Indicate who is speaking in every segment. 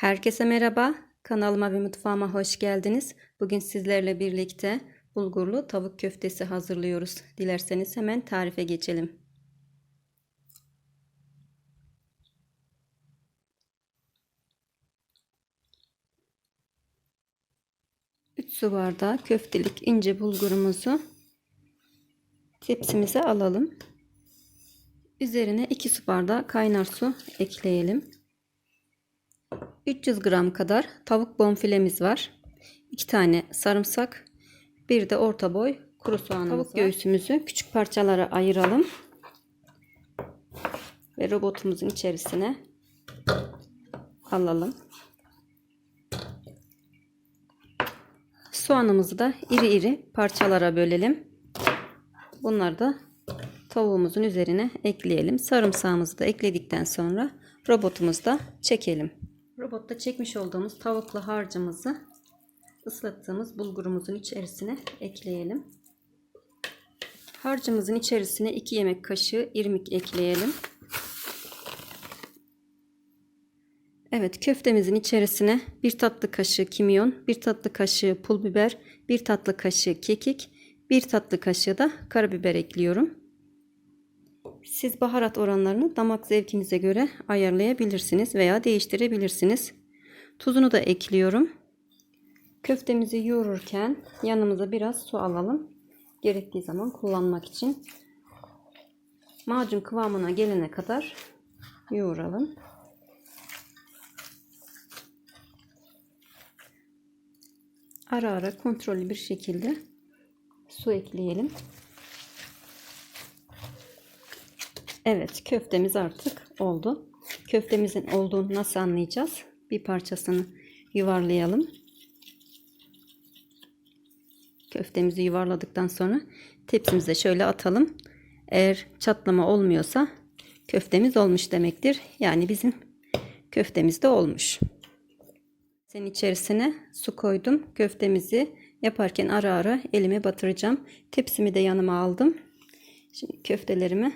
Speaker 1: Herkese merhaba. Kanalıma ve mutfağıma hoş geldiniz. Bugün sizlerle birlikte bulgurlu tavuk köftesi hazırlıyoruz. Dilerseniz hemen tarife geçelim. Üç su bardağı köftelik ince bulgurumuzu tepsimize alalım. Üzerine 2 su bardağı kaynar su ekleyelim. 300 gram kadar tavuk bonfilemiz var. 2 tane sarımsak, bir de orta boy kuru soğanımız Tavuk göğsümüzü küçük parçalara ayıralım. Ve robotumuzun içerisine alalım. Soğanımızı da iri iri parçalara bölelim. Bunları da tavuğumuzun üzerine ekleyelim. Sarımsağımızı da ekledikten sonra robotumuzda çekelim. Robotta çekmiş olduğumuz tavuklu harcımızı ıslattığımız bulgurumuzun içerisine ekleyelim. Harcımızın içerisine 2 yemek kaşığı irmik ekleyelim. Evet köftemizin içerisine 1 tatlı kaşığı kimyon, 1 tatlı kaşığı pul biber, 1 tatlı kaşığı kekik, 1 tatlı kaşığı da karabiber ekliyorum. Siz baharat oranlarını damak zevkinize göre ayarlayabilirsiniz veya değiştirebilirsiniz. Tuzunu da ekliyorum. Köftemizi yoğururken yanımıza biraz su alalım. Gerektiği zaman kullanmak için. Macun kıvamına gelene kadar yoğuralım. Ara ara kontrollü bir şekilde su ekleyelim. Evet köftemiz artık oldu. Köftemizin olduğunu nasıl anlayacağız? Bir parçasını yuvarlayalım. Köftemizi yuvarladıktan sonra tepsimize şöyle atalım. Eğer çatlama olmuyorsa köftemiz olmuş demektir. Yani bizim köftemiz de olmuş. Senin içerisine su koydum. Köftemizi yaparken ara ara elime batıracağım. Tepsimi de yanıma aldım. Şimdi köftelerimi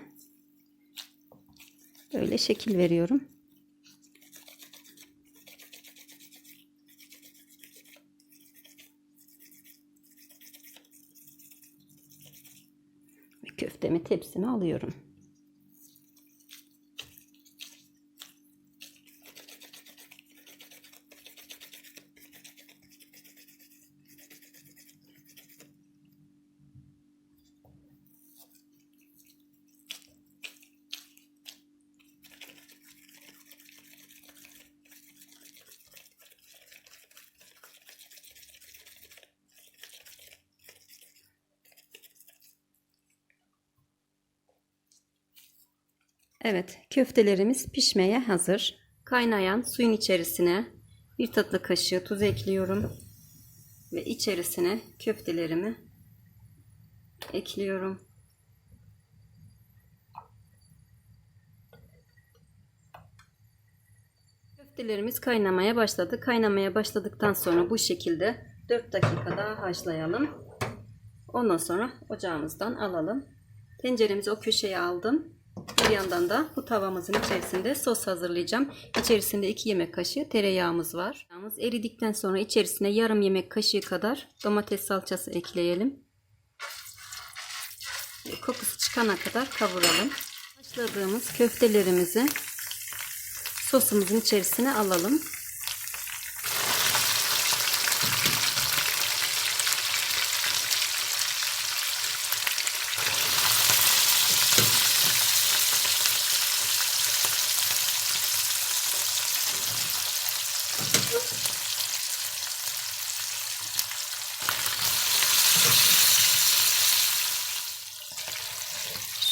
Speaker 1: Böyle şekil veriyorum. Ve köftemi tepsime alıyorum. Evet, köftelerimiz pişmeye hazır. Kaynayan suyun içerisine bir tatlı kaşığı tuz ekliyorum. Ve içerisine köftelerimi ekliyorum. Köftelerimiz kaynamaya başladı. Kaynamaya başladıktan sonra bu şekilde 4 dakika daha haşlayalım. Ondan sonra ocağımızdan alalım. Tenceremizi o köşeye aldım. Bir yandan da bu tavamızın içerisinde sos hazırlayacağım. İçerisinde 2 yemek kaşığı tereyağımız var. Tereyağımız eridikten sonra içerisine yarım yemek kaşığı kadar domates salçası ekleyelim. Kokusu çıkana kadar kavuralım. Başladığımız köftelerimizi sosumuzun içerisine alalım.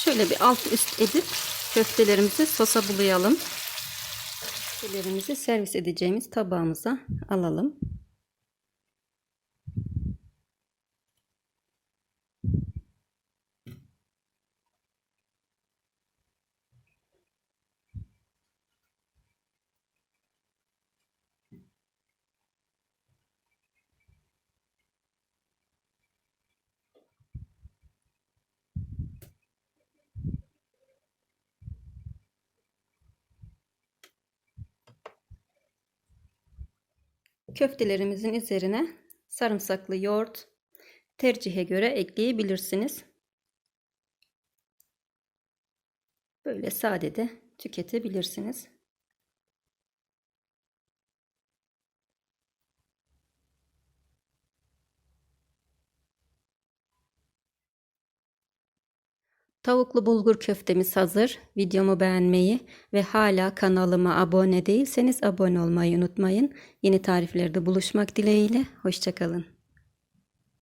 Speaker 1: Şöyle bir alt üst edip köftelerimizi sosa bulayalım. Köftelerimizi servis edeceğimiz tabağımıza alalım. Köftelerimizin üzerine sarımsaklı yoğurt tercihe göre ekleyebilirsiniz. Böyle sade de tüketebilirsiniz. Tavuklu bulgur köftemiz hazır. Videomu beğenmeyi ve hala kanalıma abone değilseniz abone olmayı unutmayın. Yeni tariflerde buluşmak dileğiyle. Hoşçakalın.